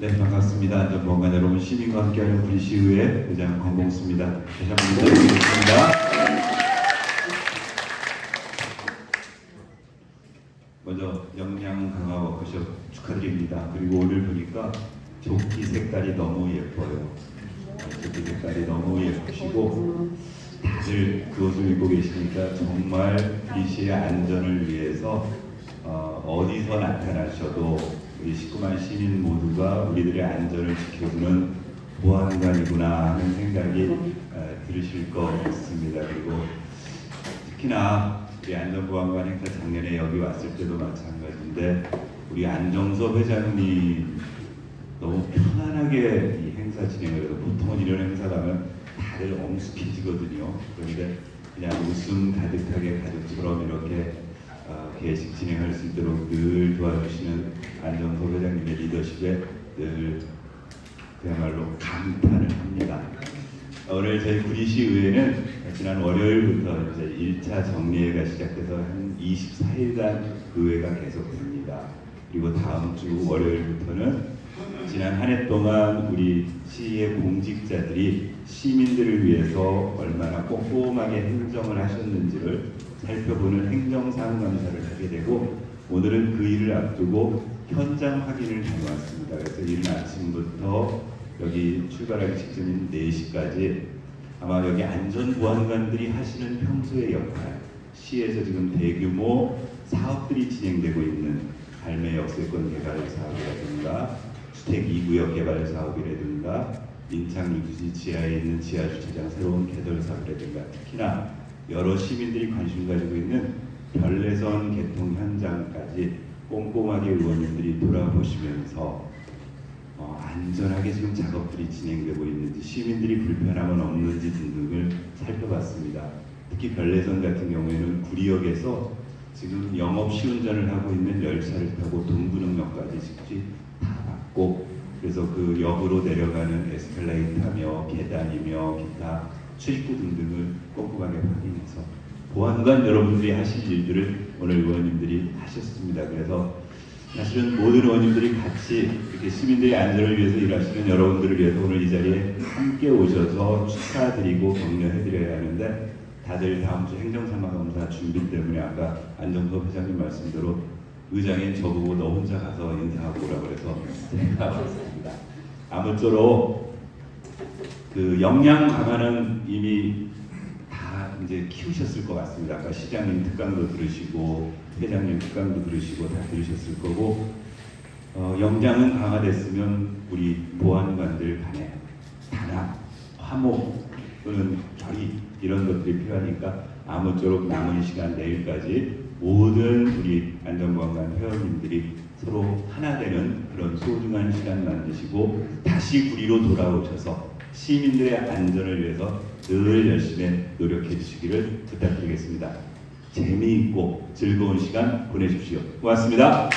네, 반갑습니다. 안전보건관 여러분, 시민과 함께하는 분시의회 의장 권봉수입니다. 다시 한번 인사드리겠습니다. 먼저 영양 강화 워크숍 축하드립니다. 그리고 오늘 보니까 조끼 색깔이 너무 예뻐요. 조끼 색깔이 너무 예쁘시고 다들 그 옷을 입고 계시니까 정말 BC의 안전을 위해서 어, 어디서 나타나셔도 우리 19만 시민 모두가 우리들의 안전을 지켜주는 보안관이구나 하는 생각이 어, 들으실 것 같습니다. 그리고 특히나 우리 안전보안관 행사 작년에 여기 왔을 때도 마찬가지인데 우리 안정섭 회장님 너무 편안하게 이 행사 진행을 해서 보통은 이런 행사 가면 다들 엄숙해지거든요. 그런데 그냥 웃음 가득하게 가족처럼 이렇게 어, 개식 진행할 수 있도록 늘 안정섭 회장님의 리더십에 늘 그야말로 감탄을 합니다. 오늘 저희 구리시 의회는 지난 월요일부터 이제 1차 정례회가 시작돼서 한 24일간 의회가 계속됩니다. 그리고 다음 주 월요일부터는 지난 한 해 동안 우리 시의 공직자들이 시민들을 위해서 얼마나 꼼꼼하게 행정을 하셨는지를 살펴보는 행정상감사를 하게 되고 오늘은 그 일을 앞두고 현장 확인을 다녀왔습니다. 그래서 이른 아침부터 여기 출발하기 직전인 4시까지 아마 여기 안전보안관들이 하시는 평소의 역할 시에서 지금 대규모 사업들이 진행되고 있는 갈매 역 세권 개발 사업이라든가 주택 2구역 개발 사업이라든가 인창 유지 지하에 있는 지하 주차장 새로운 개설 사업이라든가 특히나 여러 시민들이 관심 가지고 있는 별내선 개통 현장까지 꼼꼼하게 의원님들이 돌아보시면서 어, 안전하게 지금 작업들이 진행되고 있는지 시민들이 불편함은 없는지 등등을 살펴봤습니다. 특히 별내선 같은 경우에는 구리역에서 지금 영업 시 운전을 하고 있는 열차를 타고 동구능역까지 직접 다 받고 그래서 그 역으로 내려가는 에스컬레이터며 계단이며 기타 출입구 등등을 꼼꼼하게 확인해서 보안관 여러분들이 하실 일들을 오늘 의원님들이 하셨습니다. 그래서 사실은 모든 의원님들이 같이 이렇게 시민들의 안전을 위해서 일하시는 여러분들을 위해서 오늘 이 자리에 함께 오셔서 축하드리고 격려해드려야 하는데 다들 다음 주 행정사마검사 준비 때문에 아까 안정섭 회장님 말씀대로 의장인 저보고 너 혼자 가서 인사하고 오라 그래서 제가 왔습니다. 아무쪼록 그 역량 강화는 이미 다 이제 키우셨을 것 같습니다. 아까 시장님 특강도 들으시고 회장님 특강도 들으시고 다 들으셨을 거고 어, 역량은 강화됐으면 우리 보안관들 간에 단합, 화목 또는 결의 이런 것들이 필요하니까 아무쪼록 남은 시간 내일까지 모든 우리 안전보안관 회원님들이 서로 하나 되는 그런 소중한 시간 만드시고 다시 구리로 돌아오셔서 시민들의 안전을 위해서 늘 열심히 노력해 주시기를 부탁드리겠습니다. 재미있고 즐거운 시간 보내십시오. 고맙습니다.